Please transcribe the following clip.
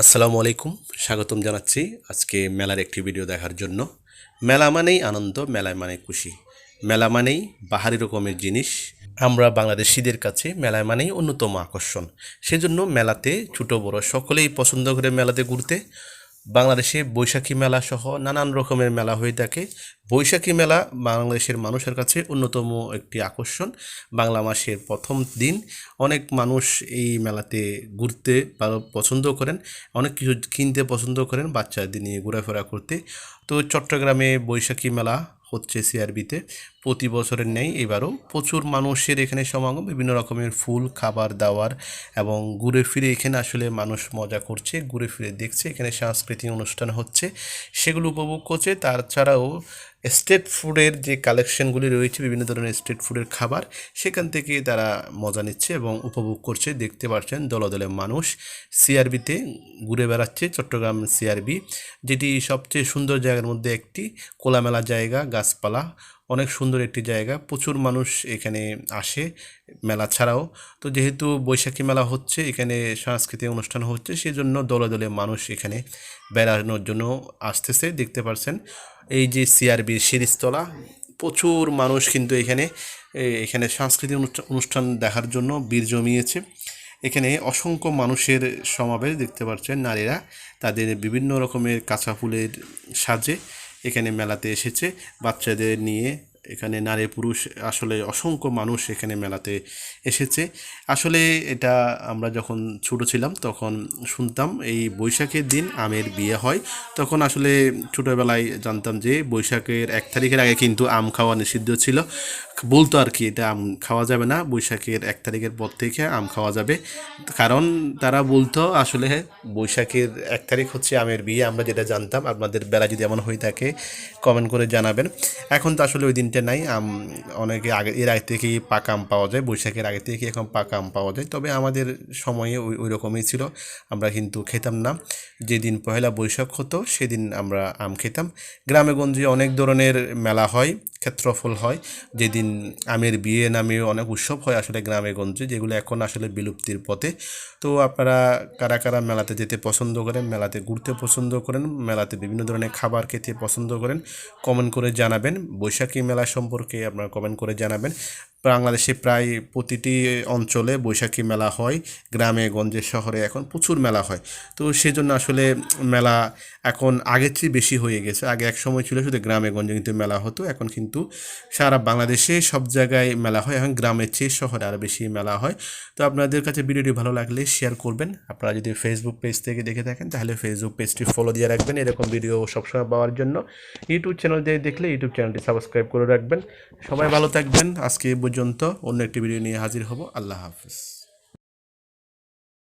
আসসালামু আলাইকুম, স্বাগতম জানাচ্ছি আজকে মেলার একটি ভিডিও দেখার জন্য। মেলা মানেই আনন্দ, মেলা মানে খুশি। মেলা মানেই বাহারি রকমের জিনিস। আমরা বাংলাদেশিদের কাছে মেলা মানেই অন্যতম আকর্ষণ। সেজন্য মেলাতে ছোটো বড় সকলেই পছন্দ করে মেলাতে ঘুরতে। বাংলাদেশে বৈশাখী মেলা সহ নানান রকমের মেলা হয়ে থাকে। বৈশাখী মেলা বাংলাদেশের মানুষের কাছে অন্যতম একটি আকর্ষণ। বাংলা মাসের প্রথম দিন অনেক মানুষ এই মেলাতে ঘুরতে পছন্দ করেন, অনেক কিছু কিনতে পছন্দ করেন বাচ্চাদের নিয়ে ঘোরাফেরা করতে। তো চট্টগ্রামে বৈশাখী মেলা হচ্ছে সিআরবিতে প্রতি বছরের নেই এবারও প্রচুর মানুষের এখানে সমাগম, বিভিন্ন রকমের ফুল, খাবার দাবার এবং ঘুরে ফিরে এখানে আসলে মানুষ মজা করছে, ঘুরে ফিরে দেখছে। এখানে সাংস্কৃতিক অনুষ্ঠান হচ্ছে, সেগুলো উপভোগ করছে। তাছাড়াও স্ট্রিট ফুডের যে কালেকশনগুলি রয়েছে, বিভিন্ন ধরনের স্ট্রিট ফুডের খাবার, সেখান থেকে তারা মজা নিচ্ছে এবং উপভোগ করছে। দেখতে পাচ্ছেন দলদলে দলে মানুষ। সিআরবিতে ঘুরে বেড়াচ্ছে চট্টগ্রাম সিআরবি, যেটি সবচেয়ে সুন্দর জায়গার মধ্যে একটি। কোলামেলা জায়গা, গাছপালা অনেক সুন্দর একটি জায়গা। প্রচুর মানুষ এখানে আসে মেলা ছাড়াও। তো যেহেতু বৈশাখী মেলা হচ্ছে, এখানে সাংস্কৃতিক অনুষ্ঠান হচ্ছে, সেজন্য দলে দলে মানুষ এখানে বেড়ানোর জন্য আসতেছে, দেখতে পারছেন। এই যে সিআরবির সিরিজতলা, প্রচুর মানুষ কিন্তু এখানে এখানে সাংস্কৃতিক অনুষ্ঠান দেখার জন্য বীর জমিয়েছে। এখানে অসংখ্য মানুষের সমাবেশ দেখতে পাচ্ছেন নারীরা। তাদের বিভিন্ন রকমের কাঁচা ফুলের সাজে এখানে মেলাতে এসেছে। বাচ্চাদের নিয়ে এখানে নারী পুরুষ, আসলে অসংখ্য মানুষ এখানে মেলাতে এসেছে। আসলে এটা আমরা যখন ছোট ছিলাম তখন শুনতাম, এই বৈশাখের দিন আমের বিয়ে হয়। তখন আসলে ছোটোবেলায় জানতাম যে বৈশাখের এক তারিখের আগে কিন্তু আম খাওয়া নিষিদ্ধ ছিল। বলতো আর কি, এটা আম খাওয়া যাবে না, বৈশাখের এক তারিখের পর থেকে আম খাওয়া যাবে। কারণ তারা বলতো আসলে বৈশাখের এক তারিখ হচ্ছে আমের বিয়ে, আমরা যেটা জানতাম, আপনাদের বেলা যদি এমন হয়ে থাকে কমেন্ট করে জানাবেন। এখন তো আসলে ওই দিনটা নাই, আম অনেকে আগে, এর আগে থেকেই পাকা আম পাওয়া যায়, বৈশাখের আগে থেকে এখন পাকা আম পাওয়া যায়। তবে আমাদের সময়ে ওই ওই রকমই ছিল, আমরা কিন্তু খেতাম না। যেদিন পহেলা বৈশাখ হতো, সেদিন আমরা আম খেতাম। গ্রামে গঞ্জে অনেক ধরনের মেলা হয় ক্ষেত্রফল হয়। যেদিন আমের বিয়ে নামে অনেক উৎসব হয় আসলে গ্রামে গঞ্জে, যেগুলো এখন আসলে বিলুপ্তির পথে। তো আপনারা কারা কারা মেলাতে যেতে পছন্দ করেন, মেলাতে ঘুরতে পছন্দ করেন, মেলাতে বিভিন্ন ধরনের খাবার খেতে পছন্দ করেন কমেন্ট করে জানাবেন। বৈশাখী মেলা সম্পর্কে আপনারা কমেন্ট করে জানাবেন। বাংলাদেশে প্রায় প্রতিটি অঞ্চলে বৈশাখী মেলা হয়, গ্রামে, গঞ্জে, শহরে এখন প্রচুর মেলা হয়। তো সেজন্য আসলে মেলা এখন আগের চেয়ে বেশি হয়ে গেছে। আগে এক সময় ছিল শুধু গ্রামে, গঞ্জে কিন্তু মেলা হতো, এখন কিন্তু সারা বাংলাদেশে সব জায়গায় মেলা হয়, এখন গ্রামের চেয়ে শহরে আরও বেশি মেলা হয়। তো আপনাদের কাছে ভিডিওটি ভালো লাগলে শেয়ার করবেন। আপনারা যদি ফেসবুক পেজ থেকে দেখে থাকেন, তাহলে ফেসবুক পেজটি ফলো দিয়ে রাখবেন। এরকম ভিডিও সবসময় পাওয়ার জন্য। ইউটিউব চ্যানেল দিয়ে দেখলে ইউটিউব চ্যানেলটি সাবস্ক্রাইব করে রাখবেন। সবাই ভালো থাকবেন। আজকে পর্যন্ত অন্য একটি ভিডিও নিয়ে হাজির হব। আল্লাহ হাফিজ।